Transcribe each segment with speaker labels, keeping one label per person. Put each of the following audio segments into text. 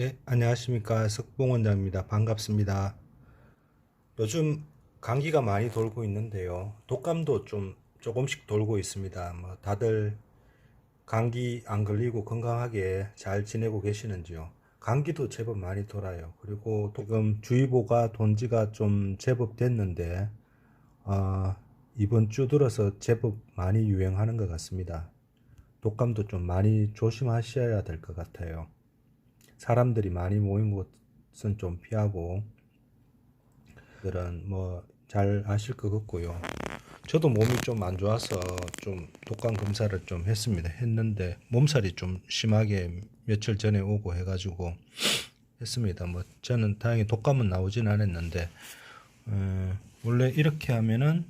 Speaker 1: 네, 안녕하십니까. 석봉원장입니다. 반갑습니다. 요즘 감기가 많이 돌고 있는데요. 독감도 좀 조금씩 돌고 있습니다. 뭐 다들 감기 안 걸리고 건강하게 잘 지내고 계시는지요? 감기도 제법 많이 돌아요. 그리고 지금 주의보가 돈 지가 좀 제법 됐는데, 어, 이번 주 들어서 제법 많이 유행하는 것 같습니다. 독감도 좀 많이 조심하셔야 될 것 같아요. 사람들이 많이 모인 곳은 좀 피하고 그런 뭐잘 아실 것 같고요. 저도 몸이 좀 안 좋아서 좀 독감 검사를 좀 했습니다. 했는데 몸살이 좀 심하게 며칠 전에 오고 해가지고 했습니다. 뭐 저는 다행히 독감은 나오진 않았는데 어, 원래 이렇게 하면은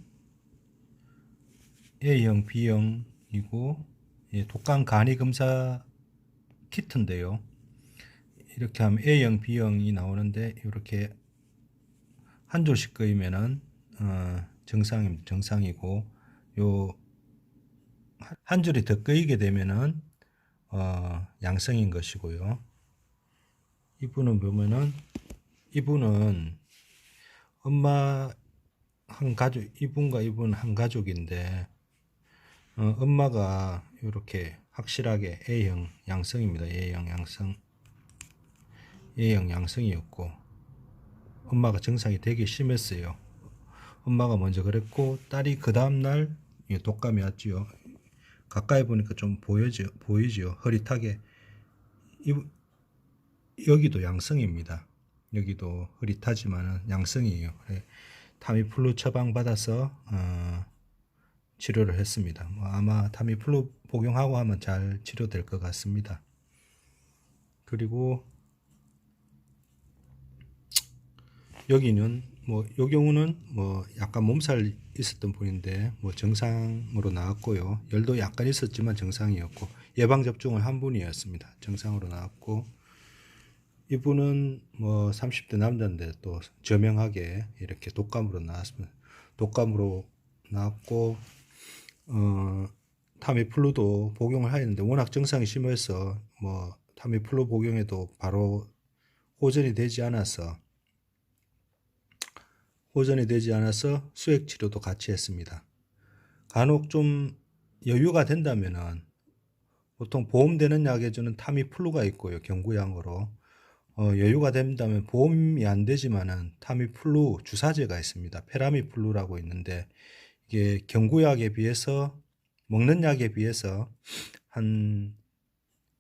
Speaker 1: A형, B형이고 예, 독감 간이 검사 키트인데요. 이렇게 하면 A형, B형이 나오는데 이렇게 한 줄씩 끄이면은 어, 정상 정상이고 요 한 줄이 더 끄이게 되면은 어, 양성인 것이고요. 이분은 보면은 이분은 엄마 한 가족 이분과 이분 한 가족인데 어, 엄마가 이렇게 확실하게 A형 양성입니다. A형 양성. A형 양성이었고 엄마가 증상이 되게 심했어요. 엄마가 먼저 그랬고 딸이 그 다음날 독감이 왔지요. 가까이 보니까 좀 보여지, 보이지요. 흐릿하게. 이, 여기도 양성입니다. 여기도 흐릿하지만 양성이에요. 그래, 타미플루 처방 받아서 어, 치료를 했습니다. 뭐 아마 타미플루 복용하고 하면 잘 치료될 것 같습니다. 그리고 여기는 뭐 요 경우는 뭐 약간 몸살 있었던 분인데 뭐 정상으로 나왔고요. 열도 약간 있었지만 정상이었고 예방 접종을 한 분이었습니다. 정상으로 나왔고 이분은 뭐 30대 남자인데 또 저명하게 이렇게 독감으로 나왔습니다. 독감으로 나왔고 어 타미플루도 복용을 하였는데 워낙 증상이 심해서 뭐 타미플루 복용에도 바로 호전이 되지 않아서 호전이 되지 않아서 수액 치료도 같이 했습니다. 간혹 좀 여유가 된다면은 보통 보험되는 약에 주는 타미플루가 있고요. 경구약으로. 어, 여유가 된다면 보험이 안 되지만은 타미플루 주사제가 있습니다. 페라미플루라고 있는데 이게 경구약에 비해서 먹는 약에 비해서 한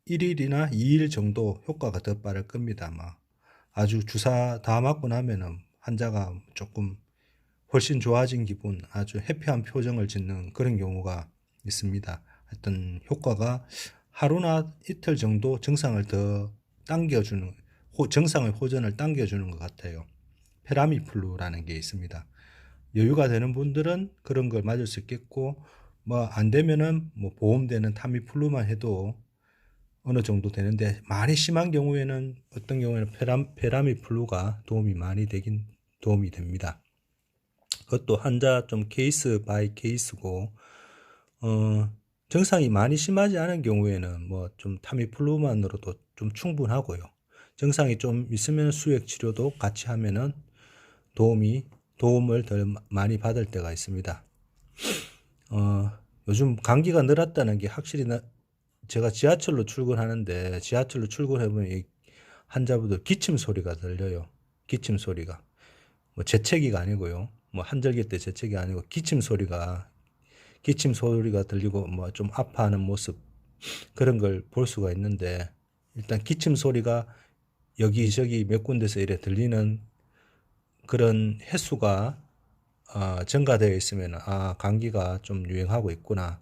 Speaker 1: 1일이나 2일 정도 효과가 더 빠를 겁니다. 뭐 아주 주사 다 맞고 나면은 환자가 조금 훨씬 좋아진 기분, 아주 해피한 표정을 짓는 그런 경우가 있습니다. 하여튼 효과가 하루나 이틀 정도 정상을 더 당겨주는, 정상의 호전을 당겨주는 것 같아요. 페라미플루라는 게 있습니다. 여유가 되는 분들은 그런 걸 맞을 수 있겠고, 뭐 안 되면은 뭐 보험되는 타미플루만 해도 어느 정도 되는데 많이 심한 경우에는 어떤 경우에는 페람, 페라미플루가 도움이 많이 되긴 도움이 됩니다. 그것도 환자 좀 케이스 바이 케이스고 어, 증상이 많이 심하지 않은 경우에는 뭐 좀 타미플루만으로도 좀 충분하고요. 증상이 좀 있으면 수액 치료도 같이 하면은 도움이 도움을 더 많이 받을 때가 있습니다. 어, 요즘 감기가 늘었다는 게 확실히 나, 제가 지하철로 출근하는데 지하철로 출근해보면 이 환자분들 기침 소리가 들려요. 기침 소리가. 뭐 재채기가 아니고요. 뭐 한절기 때 재채기 아니고 기침 소리가 기침 소리가 들리고 뭐 좀 아파하는 모습 그런 걸 볼 수가 있는데 일단 기침 소리가 여기저기 몇 군데서 이래 들리는 그런 횟수가 어, 증가되어 있으면 아 감기가 좀 유행하고 있구나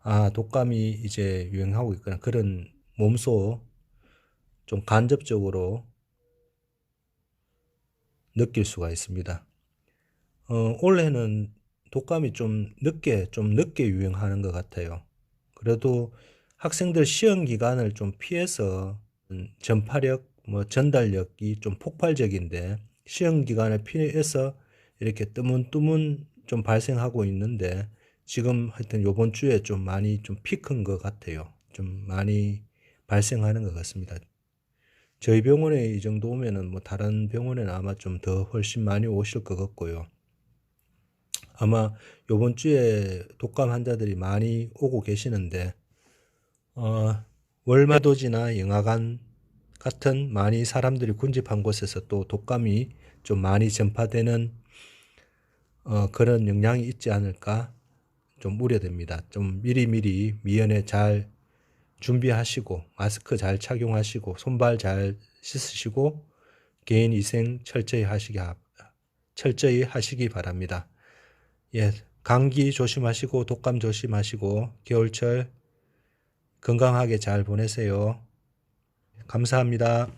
Speaker 1: 아 독감이 이제 유행하고 있구나 그런 몸소 좀 간접적으로 느낄 수가 있습니다. 어, 올해는 독감이 좀 늦게, 좀 늦게 유행하는 것 같아요. 그래도 학생들 시험 기간을 좀 피해서 전파력, 뭐 전달력이 좀 폭발적인데 시험 기간을 피해서 이렇게 뜨문뜨문 좀 발생하고 있는데 지금 하여튼 요번 주에 좀 많이 좀 피크인 것 같아요. 좀 많이 발생하는 것 같습니다. 저희 병원에 이 정도 오면은 뭐 다른 병원에는 아마 좀 더 훨씬 많이 오실 것 같고요. 아마 요번 주에 독감 환자들이 많이 오고 계시는데, 어, 월마도지나 영화관 같은 많이 사람들이 군집한 곳에서 또 독감이 좀 많이 전파되는 어, 그런 영향이 있지 않을까 좀 우려됩니다. 좀 미리미리 미연에 잘 준비하시고 마스크 잘 착용하시고 손발 잘 씻으시고 개인 위생 철저히 하시기 하- 철저히 하시기 바랍니다. 예, 감기 조심하시고 독감 조심하시고 겨울철 건강하게 잘 보내세요. 감사합니다.